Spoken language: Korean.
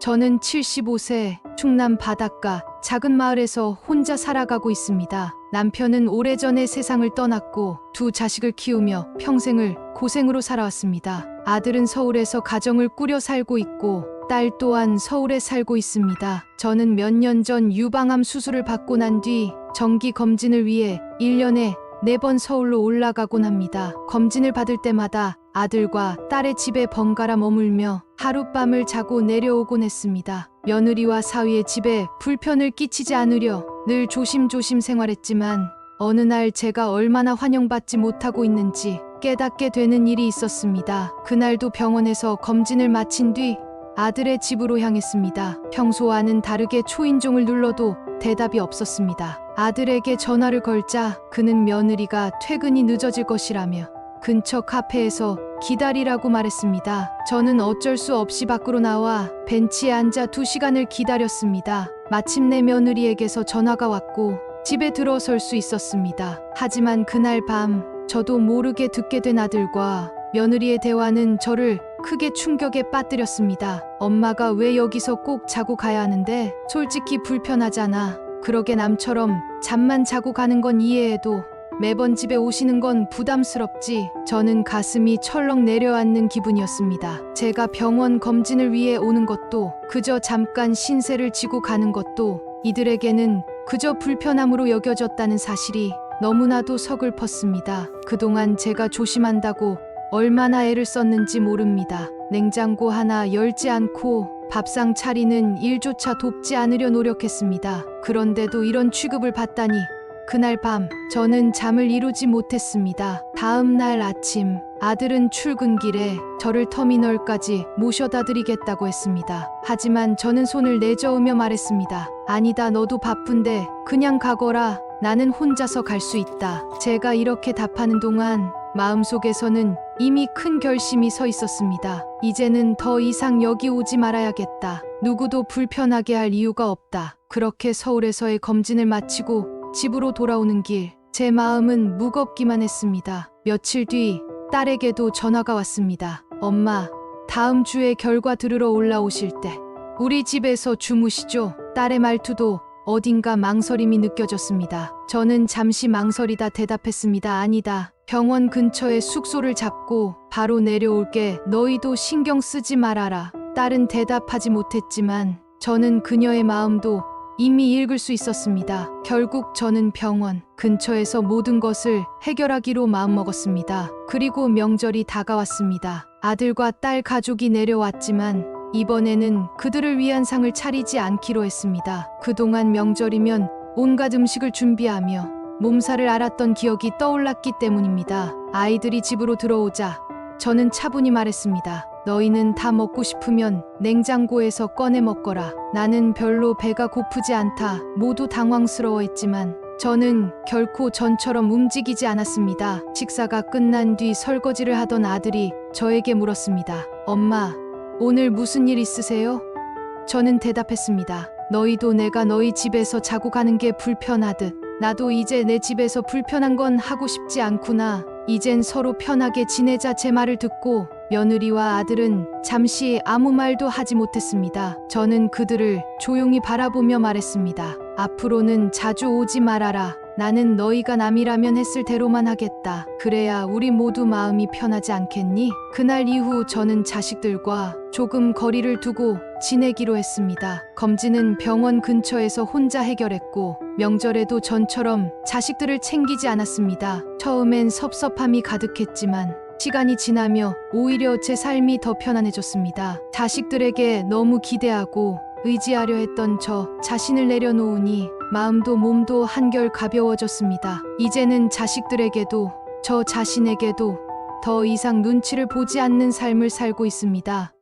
저는 75세 충남 바닷가 작은 마을에서 혼자 살아가고 있습니다. 남편은 오래전에 세상을 떠났고 두 자식을 키우며 평생을 고생으로 살아왔습니다. 아들은 서울에서 가정을 꾸려 살고 있고 딸 또한 서울에 살고 있습니다. 저는 몇 년 전 유방암 수술을 받고 난 뒤 정기 검진을 위해 1년에 4번 서울로 올라가곤 합니다. 검진을 받을 때마다 아들과 딸의 집에 번갈아 머물며 하룻밤을 자고 내려오곤 했습니다. 며느리와 사위의 집에 불편을 끼치지 않으려 늘 조심조심 생활했지만 어느 날 제가 얼마나 환영받지 못하고 있는지 깨닫게 되는 일이 있었습니다. 그날도 병원에서 검진을 마친 뒤 아들의 집으로 향했습니다. 평소와는 다르게 초인종을 눌러도 대답이 없었습니다. 아들에게 전화를 걸자 그는 며느리가 퇴근이 늦어질 것이라며 근처 카페에서 기다리라고 말했습니다. 저는 어쩔 수 없이 밖으로 나와 벤치에 앉아 두 시간을 기다렸습니다. 마침내 며느리에게서 전화가 왔고 집에 들어설 수 있었습니다. 하지만 그날 밤 저도 모르게 듣게 된 아들과 며느리의 대화는 저를 크게 충격에 빠뜨렸습니다. 엄마가 왜 여기서 꼭 자고 가야 하는데 솔직히 불편하잖아. 그러게 남처럼 잠만 자고 가는 건 이해해도 매번 집에 오시는 건 부담스럽지. 저는 가슴이 철렁 내려앉는 기분이었습니다. 제가 병원 검진을 위해 오는 것도 그저 잠깐 신세를 지고 가는 것도 이들에게는 그저 불편함으로 여겨졌다는 사실이 너무나도 서글펐습니다. 그동안 제가 조심한다고 얼마나 애를 썼는지 모릅니다. 냉장고 하나 열지 않고 밥상 차리는 일조차 돕지 않으려 노력했습니다. 그런데도 이런 취급을 받다니 그날 밤 저는 잠을 이루지 못했습니다. 다음 날 아침 아들은 출근길에 저를 터미널까지 모셔다 드리겠다고 했습니다. 하지만 저는 손을 내저으며 말했습니다. 아니다 너도 바쁜데 그냥 가거라. 나는 혼자서 갈 수 있다. 제가 이렇게 답하는 동안 마음속에서는 이미 큰 결심이 서 있었습니다. 이제는 더 이상 여기 오지 말아야겠다. 누구도 불편하게 할 이유가 없다. 그렇게 서울에서의 검진을 마치고 집으로 돌아오는 길, 제 마음은 무겁기만 했습니다. 며칠 뒤 딸에게도 전화가 왔습니다. 엄마, 다음 주에 결과 들으러 올라오실 때 우리 집에서 주무시죠? 딸의 말투도 어딘가 망설임이 느껴졌습니다. 저는 잠시 망설이다 대답했습니다. 아니다. 병원 근처에 숙소를 잡고 바로 내려올게. 너희도 신경 쓰지 말아라. 딸은 대답하지 못했지만 저는 그녀의 마음도 이미 읽을 수 있었습니다. 결국 저는 병원 근처에서 모든 것을 해결하기로 마음먹었습니다. 그리고 명절이 다가왔습니다. 아들과 딸 가족이 내려왔지만 이번에는 그들을 위한 상을 차리지 않기로 했습니다. 그동안 명절이면 온갖 음식을 준비하며 몸살을 앓았던 기억이 떠올랐기 때문입니다. 아이들이 집으로 들어오자 저는 차분히 말했습니다. 너희는 다 먹고 싶으면 냉장고에서 꺼내 먹거라. 나는 별로 배가 고프지 않다. 모두 당황스러워했지만 저는 결코 전처럼 움직이지 않았습니다. 식사가 끝난 뒤 설거지를 하던 아들이 저에게 물었습니다. 엄마, 오늘 무슨 일 있으세요? 저는 대답했습니다. 너희도 내가 너희 집에서 자고 가는 게 불편하듯 나도 이제 내 집에서 불편한 건 하고 싶지 않구나. 이젠 서로 편하게 지내자 제 말을 듣고 며느리와 아들은 잠시 아무 말도 하지 못했습니다. 저는 그들을 조용히 바라보며 말했습니다. 앞으로는 자주 오지 말아라. 나는 너희가 남이라면 했을 대로만 하겠다. 그래야 우리 모두 마음이 편하지 않겠니? 그날 이후 저는 자식들과 조금 거리를 두고 지내기로 했습니다. 검진은 병원 근처에서 혼자 해결했고 명절에도 전처럼 자식들을 챙기지 않았습니다. 처음엔 섭섭함이 가득했지만 시간이 지나며 오히려 제 삶이 더 편안해졌습니다. 자식들에게 너무 기대하고 의지하려 했던 저 자신을 내려놓으니 마음도 몸도 한결 가벼워졌습니다. 이제는 자식들에게도 저 자신에게도 더 이상 눈치를 보지 않는 삶을 살고 있습니다.